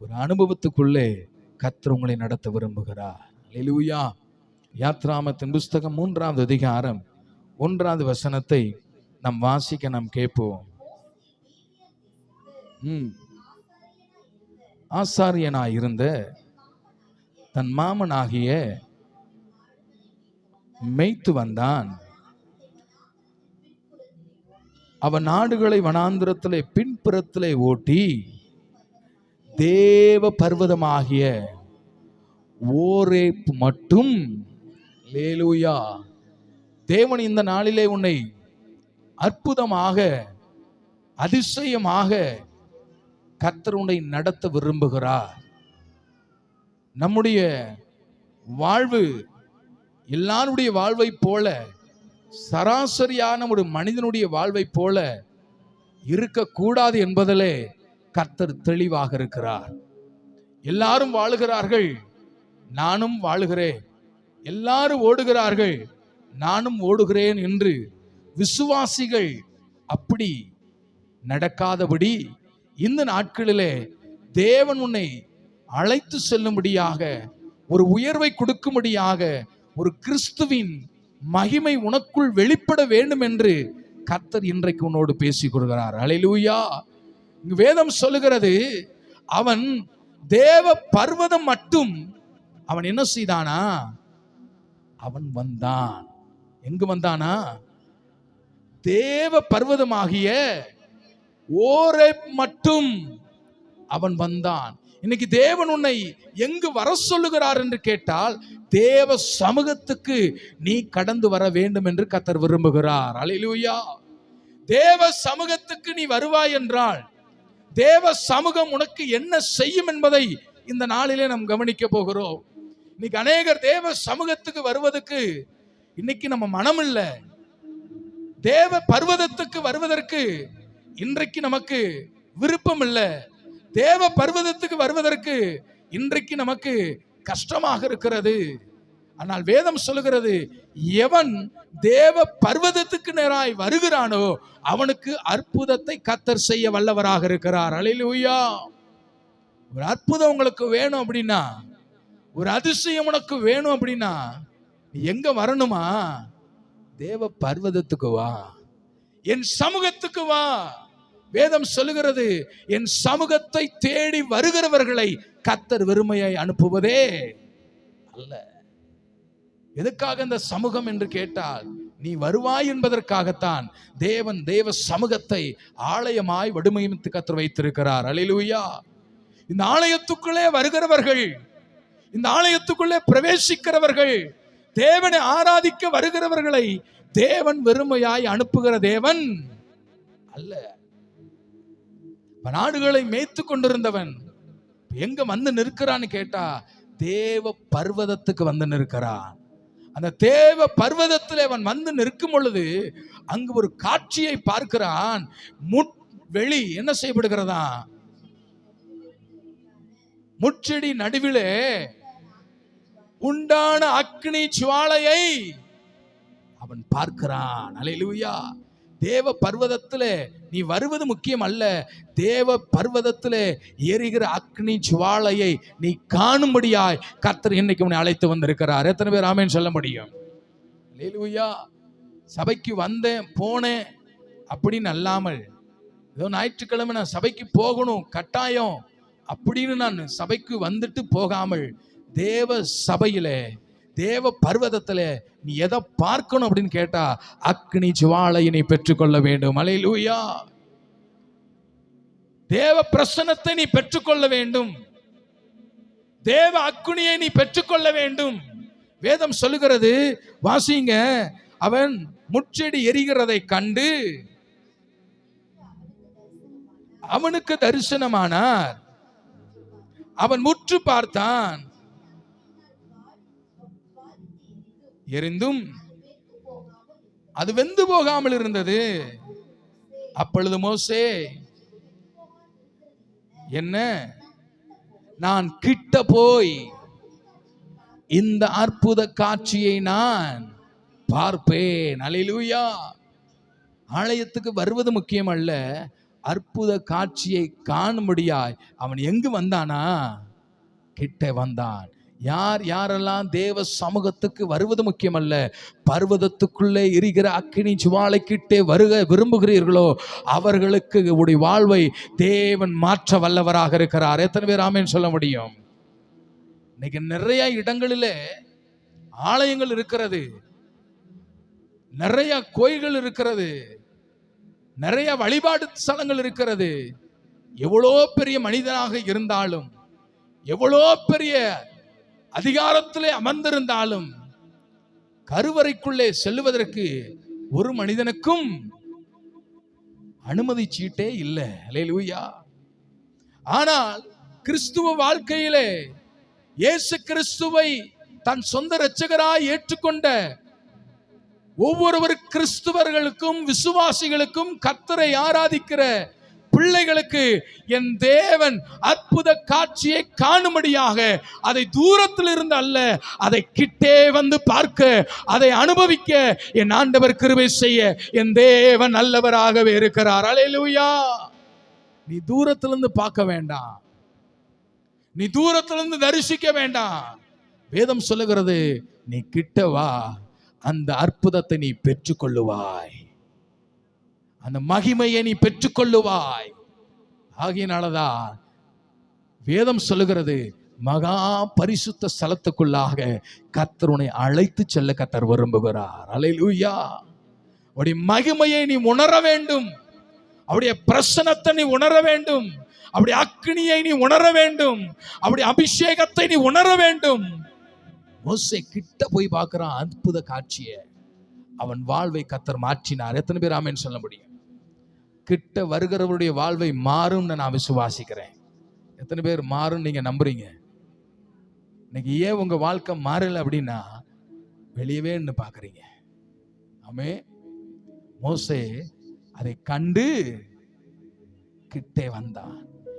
ஒரு அனுபவத்துக்குள்ளே கத்தர் உங்களை நடத்த விரும்புகிறார். அல்லேலூயா யாத்ராமத்தின் புஸ்தகம் மூன்றாவது அதிகாரம் ஒன்றாவது வசனத்தை நாம் வாசிக்க நாம் கேட்போம். ம். ஆசாரியனாய் இருந்த தன் மாமனாகிய மெய்த்து வந்தான். அவன் நாடுகளை வனாந்திரத்திலே பின்புறத்திலே ஓட்டி தேவ பர்வதமாகிய ஓரேப்பு மட்டும். லேலூயா தேவன் இந்த நாளிலே உன்னை அற்புதமாக அதிசயமாக கத்தர் உன்னை நடத்த விரும்புகிறார். நம்முடைய வாழ்வு எல்லாருடைய வாழ்வைப் போல சராசரியான ஒரு மனிதனுடைய வாழ்வைப் போல இருக்கக்கூடாது என்பதிலே கர்த்தர் தெளிவாக இருக்கிறார். எல்லாரும் வாழுகிறார்கள். நானும் வாழுகிறேன். எல்லாரும் ஓடுகிறார்கள். நானும் ஓடுகிறேன் என்று விசுவாசிகள் அப்படி நடக்காதபடி இந்த நாட்களிலே தேவன் உன்னை அழைத்து செல்லும்படியாக ஒரு உயர்வை கொடுக்கும்படியாக ஒரு கிறிஸ்துவின் மகிமை உனக்குள் வெளிப்பட வேண்டும் என்று கர்த்தர் இன்றைக்கு உன்னோடு பேசிக் கொள்கிறார். அலையிலூயா வேதம் சொல்லுகிறது அவன் தேவ பர்வதம் மட்டும் அவன் என்ன செய்தானா? அவன் வந்தான். எங்கு வந்தானா? தேவ பர்வதமாகிய ஓரே மட்டும் அவன் வந்தான். இன்னைக்கு தேவன் உன்னை எங்கு வர சொல்லுகிறார் என்று கேட்டால் தேவ சமூகத்துக்கு நீ கடந்து வர வேண்டும் என்று கத்தர் விரும்புகிறார். அலையிலூயா தேவ சமூகத்துக்கு நீ வருவாய் என்றால் தேவ சமூகம் உனக்கு என்ன செய்யும் என்பதை இந்த நாளிலே நாம் கவனிக்க போகிறோம். இன்னைக்கு அநேகர் தேவ சமூகத்துக்கு வருவதற்கு இன்னைக்கு நம்ம மனம் இல்லை தேவ பர்வதத்துக்கு வருவதற்கு இன்றைக்கு நமக்கு விருப்பம் இல்லை தேவ பர்வதத்துக்கு வருவதற்கு இன்றைக்கு நமக்கு கஷ்டமாக இருக்கிறது. ஆனால் வேதம் சொல்லுகிறது எவன் தேவ பர்வதத்துக்கு நேராய் வருகிறானோ அவனுக்கு அற்புதத்தை கத்தர் செய்ய வல்லவராக இருக்கிறார். அலையிலுயா ஒரு அற்புதம் உங்களுக்கு வேணும் அப்படின்னா ஒரு அதிசயம் உனக்கு வேணும் அப்படின்னா எங்க வரணுமா? தேவ பர்வதத்துக்கு வா. என் சமூகத்துக்கு வா. வேதம் சொல்லுகிறது என் சமூகத்தை தேடி வருகிறவர்களை கத்தர் வெறுமையை அனுப்புவதே அல்ல. எதுக்காக இந்த சமூகம் என்று கேட்டால் நீ வருவாய் என்பதற்காகத்தான் தேவன் தேவ சமூகத்தை ஆலயமாய் வடுமையமித்து கத்து வைத்திருக்கிறார். அலிலுயா இந்த ஆலயத்துக்குள்ளே வருகிறவர்கள் இந்த ஆலயத்துக்குள்ளே பிரவேசிக்கிறவர்கள் தேவனை ஆராதிக்க வருகிறவர்களை தேவன் வெறுமையாய் அனுப்புகிற தேவன் அல்ல. நாடுகளை மேய்த்து கொண்டிருந்தவன் எங்க வந்து நிற்கிறான்னு கேட்டா தேவ பர்வதத்துக்கு வந்து நிற்கிறான். அந்த தேவ பர்வதத்தில் அவன் வந்து நிற்கும் பொழுது அங்கு ஒரு காட்சியை பார்க்கிறான். முட் வெளி என்ன செய்யப்படுகிறதா? முச்செடி நடுவிலே உண்டான அக்னி ஜுவாலையை அவன் பார்க்கிறான். அலையிலுயா. தேவ பர்வதத்தில் நீ வருவது முக்கியம் அல்ல தேவ பர்வதத்தில் எரிகிற அக்னி ஜுவாலையை நீ காணும்படியாய் கர்த்தர் இன்னைக்கு உன்னை அழைத்து வந்திருக்கிறார். எத்தனை பேர் ஆமேன்னு சொல்ல முடியும்? அலையிலுயா சபைக்கு வந்தேன் போனேன். அப்படின்னு அல்லாமல் ஏதோ ஞாயிற்றுக்கிழமை நான் சபைக்கு போகணும் கட்டாயம் அப்படின்னு நான் சபைக்கு வந்துட்டு போகாமல் தேவ சபையிலே தேவ பர்வதத்தில் நீ எதை பார்க்கணும் அப்படின்னு கேட்டா அக்னி ஜுவாலையினை பெற்றுக்கொள்ள வேண்டும். அலையிலூயா. தேவ பிரசனத்தை நீ பெற்றுக்கொள்ள வேண்டும். தேவ அக்குனியை நீ பெற்றுக்கொள்ள வேண்டும். வேதம் சொல்லுகிறது வாசிங்க அவன் முச்செடி எரிகிறதை கண்டு அவனுக்கு தரிசனமானார். அவன் முற்று பார்த்தான். எரிந்தும் அது வெந்து போகாமல் இருந்தது. அப்பொழுது மோசே என்ன? நான் கிட்ட போய் இந்த அற்புத காட்சியை நான் பார்ப்பேன். அலையிலூயா. ஆலயத்துக்கு வருவது முக்கியம் அல்ல அற்புத காட்சியை காணும்படியாய் அவன் எங்கு வந்தானா? கிட்ட வந்தான். யார் யாரெல்லாம் தேவ சமூகத்துக்கு வருவது முக்கியமல்ல பர்வதத்துக்குள்ளே எரிகிற அக்கினி ஜுவாலைக்கிட்டே வருக விரும்புகிறீர்களோ அவர்களுக்கு உடைய வாழ்வை தேவன் மாற்ற வல்லவராக இருக்கிறார். எத்தனை பேர் ஆமேன்னு சொல்ல முடியும்? இன்னைக்கு நிறைய இடங்களிலே ஆலயங்கள் இருக்கிறது நிறைய கோயில்கள் இருக்கிறது நிறைய வழிபாடு ஸ்தலங்கள் இருக்கிறது. எவ்வளோ பெரிய மனிதனாக இருந்தாலும் எவ்வளோ பெரிய அதிகாரத்திலே அமர்ந்திருந்தாலும் கருவறைக்குள்ளே செல்லுவதற்கு ஒரு மனிதனுக்கும் அனுமதி சீட்டே இல்லை. லூயா ஆனால் கிறிஸ்துவ வாழ்க்கையிலே இயேசு கிறிஸ்துவை தன் சொந்த இரட்சகராய் ஏற்றுக்கொண்ட ஒவ்வொருவர் கிறிஸ்துவர்களுக்கும் விசுவாசிகளுக்கும் கத்தரை ஆராதிக்கிற பிள்ளைகளுக்கு என் தேவன் அற்புத காட்சியை காணும்படியாக அதை தூரத்தில் இருந்து அல்ல அதை கிட்டே வந்து பார்க்க அதை அனுபவிக்க என் ஆண்டவர் கிருபை செய்ய என் தேவன் நல்லவராகவே இருக்கிறார். அலையலூயா நீ தூரத்திலிருந்து பார்க்க வேண்டாம். நீ தூரத்திலிருந்து தரிசிக்க வேண்டாம். வேதம் சொல்லுகிறது நீ கிட்ட வா அந்த அற்புதத்தை நீ பெற்றுக்கொள்ளுவாய். அந்த மகிமையை நீ பெற்றுக்கொள்ளுவாய். ஆகியனாலதான் வேதம் சொல்லுகிறது மகா பரிசுத்த ஸ்தலத்துக்குள்ளாக கத்தருனை அழைத்து செல்ல கத்தர் விரும்புகிறார். அலையிலூயா அவருடைய மகிமையை நீ உணர வேண்டும். அவருடைய பிரசனத்தை நீ உணர வேண்டும். அவருடைய அக்னியை நீ உணர வேண்டும். அவருடைய அபிஷேகத்தை நீ உணர வேண்டும். மோசை கிட்ட போய் பார்க்கிறான் அற்புத காட்சியை. அவன் வாழ்வை கத்தர் மாற்றினார். எத்தனை பேர் ஆமேன்னு சொல்ல முடியும்? கிட்ட வருகிறவருடைய வாழ்வை மாறும்னு நான் விசுவாசிக்கிறேன். எத்தனை பேர் மாறும் நீங்க நம்புறீங்க? இன்னைக்கு ஏன் உங்க வாழ்க்கை மாறல அப்படின்னா வெளியவே நின்னு பாக்குறீங்க. ஆமே மோசே அதை கண்டு கிட்டே வந்தான்.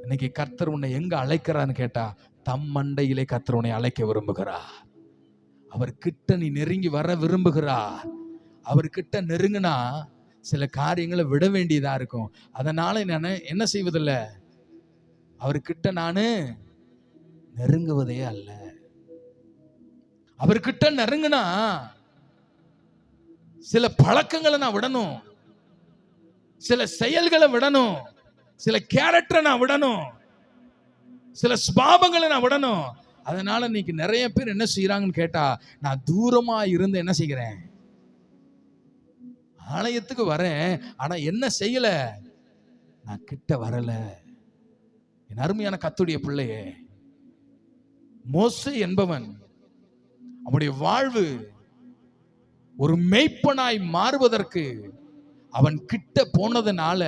இன்னைக்கு கர்த்தர் உன்னை எங்க அழைக்கிறான்னு கேட்டா தம் மண்டையிலே கர்த்தர் உன்னை அழைக்க விரும்புகிறார். அவர் கிட்ட நீ நெருங்கி வர விரும்புகிறார். அவர்கிட்ட நெருங்கினா சில காரியங்களை விட வேண்டியதாக இருக்கும். அதனால் நான் என்ன செய்வதில்லை? அவர்கிட்ட நான் நெருங்குவதே அல்ல. அவர்கிட்ட நெருங்கினா சில பழக்கங்களை நான் விடணும். சில செயல்களை விடணும். சில கேரக்டரை நான் விடணும். சில ஸ்பாபங்களை நான் விடணும். அதனால இன்னைக்கு நிறைய பேர் என்ன செய்யறாங்கன்னு கேட்டா நான் தூரமா இருந்து என்ன செய்கிறேன்? ஆலயத்துக்கு வரேன் ஆனா என்ன செய்யல? நான் கிட்ட வரல. என் அருமையான கத்துடைய பிள்ளையே மோசை என்பவன் அவனுடைய வாழ்வு ஒரு மெய்ப்பனாய் மாறுவதற்கு அவன் கிட்ட போனதுனால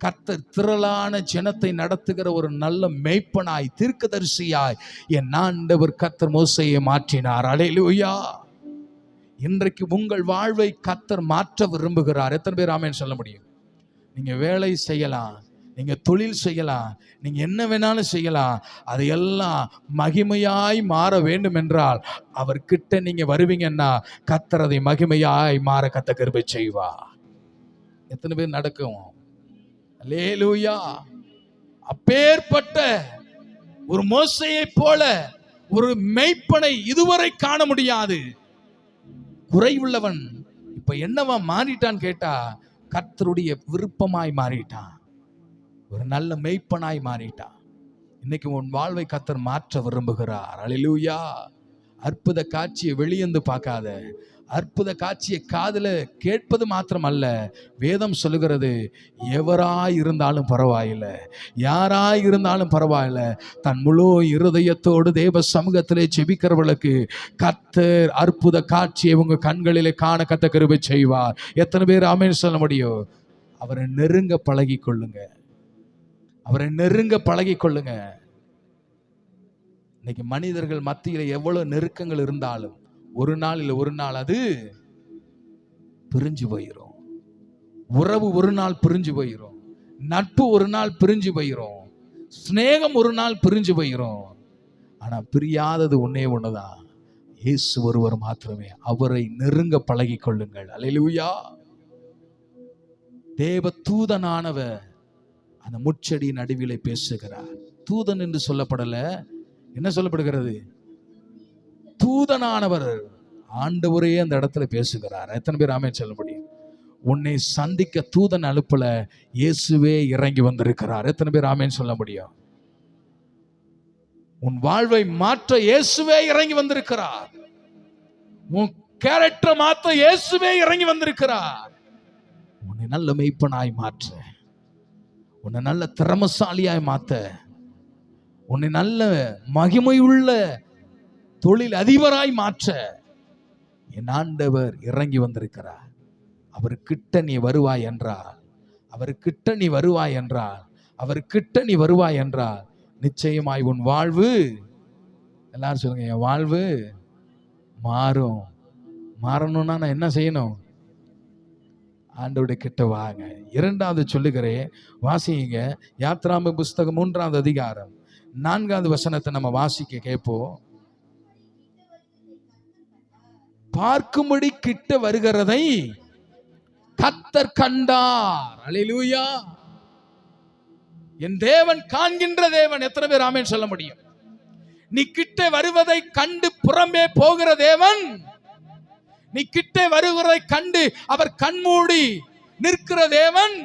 கர்த்தர் திரளான ஜனத்தை நடத்துகிற ஒரு நல்ல மெய்ப்பனாய் தீர்க்கதரிசியாய் என் ஆண்டவர் கர்த்தர் மோசையை மாற்றினார். அலையிலுயா இன்றைக்கு உங்கள் வாழ்வை கத்தர் மாற்ற விரும்புகிறார். எத்தனை பேர் ஆமேன்னு சொல்ல முடியும்? நீங்க வேலை செய்யலாம் நீங்க தொழில் செய்யலாம் நீங்க என்ன வேணாலும் செய்யலாம். அதையெல்லாம் மகிமையாய் மாற வேண்டும் என்றால் அவர்கிட்ட நீங்க வருவீங்கன்னா கர்த்தர் அதை மகிமையாய் மாற கத்த கருப்பை செய்வா எத்தனை பேர் நடக்கும்? லேலூயா அப்பேற்பட்ட ஒரு மோசையை போல ஒரு மெய்ப்பனை இதுவரை காண முடியாது. குறைவுள்ளவன். இப்ப என்னவா மாறிட்டான் கேட்டா கர்த்தருடைய விருப்பமாய் மாறிட்டான். ஒரு நல்ல மெய்ப்பனாய் மாறிட்டான். இன்னைக்கு உன் வாழ்வை கத்தர் மாற்ற விரும்புகிறார். அழிலூயா அற்புத காட்சியை வெளியேந்து பார்க்காத. அற்புத காட்சியை காதில் கேட்பது மாத்திரம் அல்ல வேதம் சொல்லுகிறது எவராய் இருந்தாலும் பரவாயில்லை. யாராய் இருந்தாலும் பரவாயில்ல. தன் முழு இருதயத்தோடு தேவ சமூகத்திலே செபிக்கிறவர்களுக்கு கத்தர் அற்புத காட்சியை உங்க கண்களிலே காண கத்த கருவை செய்வார். எத்தனை பேர் ஆமென் சொல்ல முடியும்? அவரை நெருங்க பழகி கொள்ளுங்க அவரை நெருங்க பழகி கொள்ளுங்க இன்னைக்கு மனிதர்கள் மத்தியில் எவ்வளோ நெருக்கங்கள் இருந்தாலும் ஒரு நாள் இல்லை ஒரு நாள் அது பிரிஞ்சு போயிரும். உறவு ஒரு நாள் பிரிஞ்சு போயிரும். நட்பு ஒரு நாள் பிரிஞ்சு போயிரும். சிநேகம் ஒரு நாள் பிரிஞ்சு போயிரும். ஆனா பிரியாதது ஒன்னே ஒன்றுதான் இயேசு ஒருவர் மாத்திரமே அவரை நெருங்க பழகி கொள்ளுங்கள். அல்லேலூயா. தேவ தூதனானவர் அந்த முச்செடி நடுவிலே பேசுகிறார். தூதன் என்று சொல்லப்படலை. என்ன சொல்லப்படுகிறது? தூதனானவர். ஆண்டவரே அந்த இடத்துல பேசுகிறார். எத்தனை பேர் ஆமே சொல்ல முடியும்? உன்னை சந்திக்க தூதன் அனுப்பல இயேசுவே இறங்கி வந்திருக்கிறார். எத்தனை பேர் ஆமேன்னு சொல்ல முடியும்? உன் வாழ்வை மாற்ற இயேசுவே இறங்கி வந்திருக்கிறார். உன் கேரக்டரை மாற்ற இயேசுவே இறங்கி வந்திருக்கிறார். உன்னை நல்ல மெய்ப்பனாய் மாற்ற. உன்னை நல்ல திறமசாலியாய் மாத்த. உன்னை நல்ல மகிமையுள்ள தொழில் அதிபராய் மாற்ற என் ஆண்டவர் இறங்கி வந்திருக்கிறார். அவர்கிட்ட நீ வருவாய் என்றால் அவர் கிட்ட நீ வருவாய் என்றால் அவர் கிட்ட நீ வருவாய் என்றால் நிச்சயமாய் உன் வாழ்வு எல்லாரும் சொல்லுங்க என் வாழ்வு மாறும். மாறணும்னா நான் என்ன செய்யணும்? ஆண்டவருடைய கிட்ட வாங்க. இரண்டாவது சொல்லுகிறேன் வாசிங்க. யாத்ராம புஸ்தகம் மூன்றாவது அதிகாரம். நான்காவது வசனத்தை நம்ம வாசிக்க கேட்போம். பார்க்கும்படி கிட்ட வருகிறதை கத்தர் கண்டார். அல்லேலூயா என் தேவன் காண்கின்ற தேவன் எத்தனை பேர் ஆமேன் சொல்ல முடியும்? நீ கிட்ட வருவதை கண்டு புறம்பே போகிற தேவன் நீ கிட்ட வருகிறதை கண்டு அவர் கண்மூடி நிற்கிற தேவன்.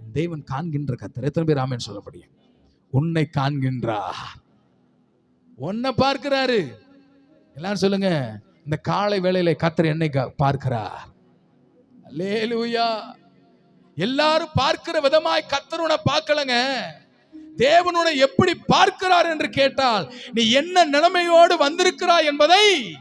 என் தேவன் காண்கின்ற கத்தர் எத்தனை பேர் ஆமேன் சொல்ல முடியும்? உன்னை காண்கின்றார். உன்னை பார்க்கிறாரு. எல்லாரும் சொல்லுங்க இந்த காலை வேளையில கத்தர் என்னை கா- பார்க்கிறார். அல்லேலூயா. எல்லாரும் பார்க்கிற விதமாய் கத்தர் உன்னை பார்க்கலங்க. தேவனுடைய எப்படி பார்க்கிறார் என்று கேட்டால் நீ என்ன நிலைமையோடு வந்திருக்கிறாய் என்பதை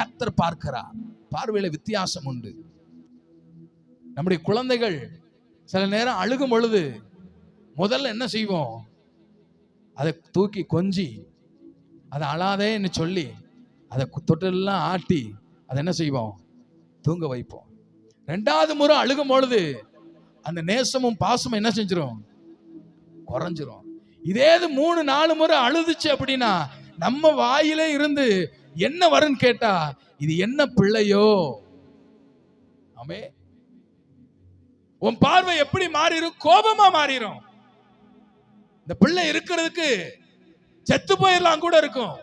கத்தர் பார்க்கிறார். பார்வையில வித்தியாசம் உண்டு. நம்முடைய குழந்தைகள் சில நேரம் அழுகும் பொழுது முதல்ல என்ன செய்வோம்? அதை தூக்கி கொஞ்சி அதை அழாதேன்னு சொல்லி அதை தொட்டெல்லாம் தொட்டிலெல்லாம் ஆட்டி அதை என்ன செய்வோம்? தூங்க வைப்போம். ரெண்டாவது முறை அழுகும் பொழுது அந்த நேசமும் பாசமும் என்ன செஞ்சிடும் குறைஞ்சிரும். இதே இது மூணு நாலு முறை அழுதுச்சு அப்படின்னா நம்ம வாயிலே இருந்து என்ன வரும்னு கேட்டா இது என்ன பிள்ளையோ? ஆமே. உன் பார்வை எப்படி மாறிடும் கோபமா மாறிடும் இந்த பிள்ளை இருக்கிறதுக்கு செத்து போயிடலாம் கூட இருக்கும்.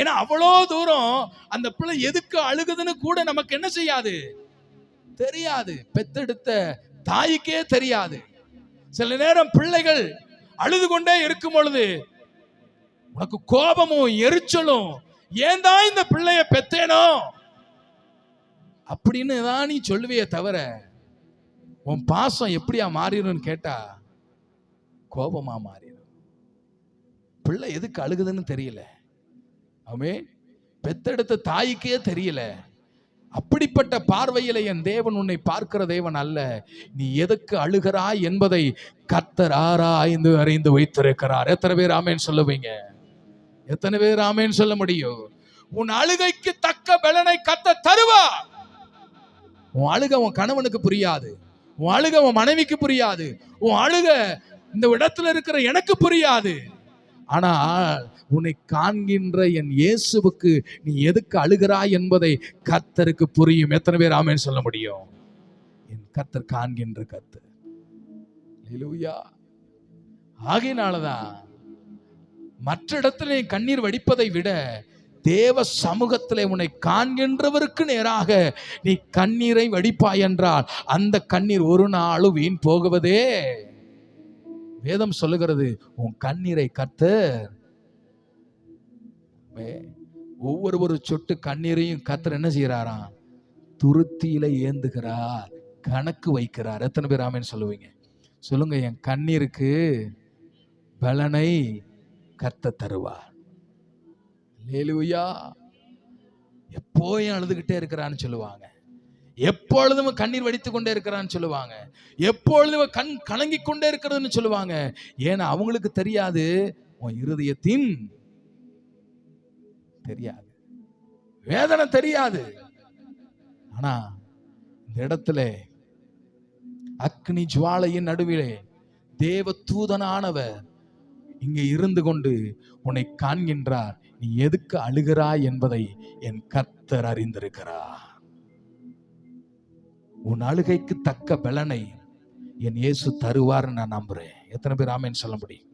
ஏன்னா அவ்வளோ தூரம் அந்த பிள்ளை எதுக்கு அழுகுதுன்னு கூட நமக்கு என்ன செய்யாது? தெரியாது. பெத்தெடுத்த தாய்க்கே தெரியாது. சில நேரம் பிள்ளைகள் அழுது கொண்டே இருக்கும் பொழுது உனக்கு கோபமும் எரிச்சலும் ஏன் தான் இந்த பிள்ளைய பெத்தேனோ? அப்படின்னு தான் நீ சொல்லுவிய தவிர உன் பாசம் எப்படியா மாறிடும்னு கேட்டா கோபமா மாறிடும். பிள்ளை எதுக்கு அழுகுதுன்னு தெரியல. ஆமே பெத்தெடுத்த தாய்க்கே தெரியல. அப்படிப்பட்ட பார்வையில என் தேவன் உன்னை பார்க்கிற தேவன் அல்ல. நீ எதுக்கு அழுகிறாய் என்பதை கத்தர் ஆராய்ந்து அறிந்து வைத்திருக்கிறார். எத்தனை பேர் ஆமேன்னு சொல்லுவீங்க? எத்தனை பேர் ஆமேன்னு சொல்ல முடியும்? உன் அழுகைக்கு தக்க பலனை கத்த தருவா உன் அழுக உன் கணவனுக்கு புரியாது. உன் அழுக உன் மனைவிக்கு புரியாது. உன் அழுக இந்த இடத்துல இருக்கிற எனக்கு புரியாது. ஆனால் உன்னை காண்கின்ற என் இயேசுவுக்கு நீ எதுக்கு அழுகிறாய் என்பதை கர்த்தருக்கு புரியும். எத்தனை பேர் ஆமேன்னு சொல்ல முடியும்? என் கர்த்தர் காண்கின்ற கத்து ஆகையினாலதான் மற்ற இடத்துல நீ கண்ணீர் வடிப்பதை விட தேவ சமூகத்திலே உன்னை காண்கின்றவருக்கு நேராக நீ கண்ணீரை வடிப்பாய் என்றால் அந்த கண்ணீர் ஒரு நாளும் வீண் போகுவதே. வேதம் சொல்லுகிறது உன் கண்ணீரை கத்தர் வே- ஒவ்வொரு ஒரு சொட்டு கண்ணீரையும் கத்தர் என்ன செய்யறாராம் துருத்தியில ஏந்துகிறார் கணக்கு வைக்கிறார். எத்தனை பேர் ஆமேன்னு சொல்லுவீங்க? சொல்லுங்க என் கண்ணீருக்கு பலனை கத்த தருவார். லேலுயா எப்போயும் அழுதுகிட்டே இருக்கிறான்னு சொல்லுவாங்க. எப்பொழுதும் கண்ணீர் வடித்து கொண்டே இருக்கிறான்னு சொல்லுவாங்க. எப்பொழுதும் கண் கலங்கி கொண்டே இருக்கிறதுன்னு சொல்லுவாங்க. ஏன்னா அவங்களுக்கு தெரியாது உன் இருதயத்தின் தெரியாது. வேதனை தெரியாது. ஆனா இந்த இடத்துல அக்னி ஜுவாலையின் நடுவிலே தேவ தூதனானவர் இங்கே இருந்து கொண்டு உன்னை காண்கின்றார். நீ எதுக்கு அழுகிறாய் என்பதை என் கர்த்தர் அறிந்திருக்கிறார். உன் அழுகைக்கு தக்க பலனை என் இயேசு தருவார்னு நான் நம்புறேன். எத்தனை பேர் ஆமேன்னு சொல்ல முடியும்?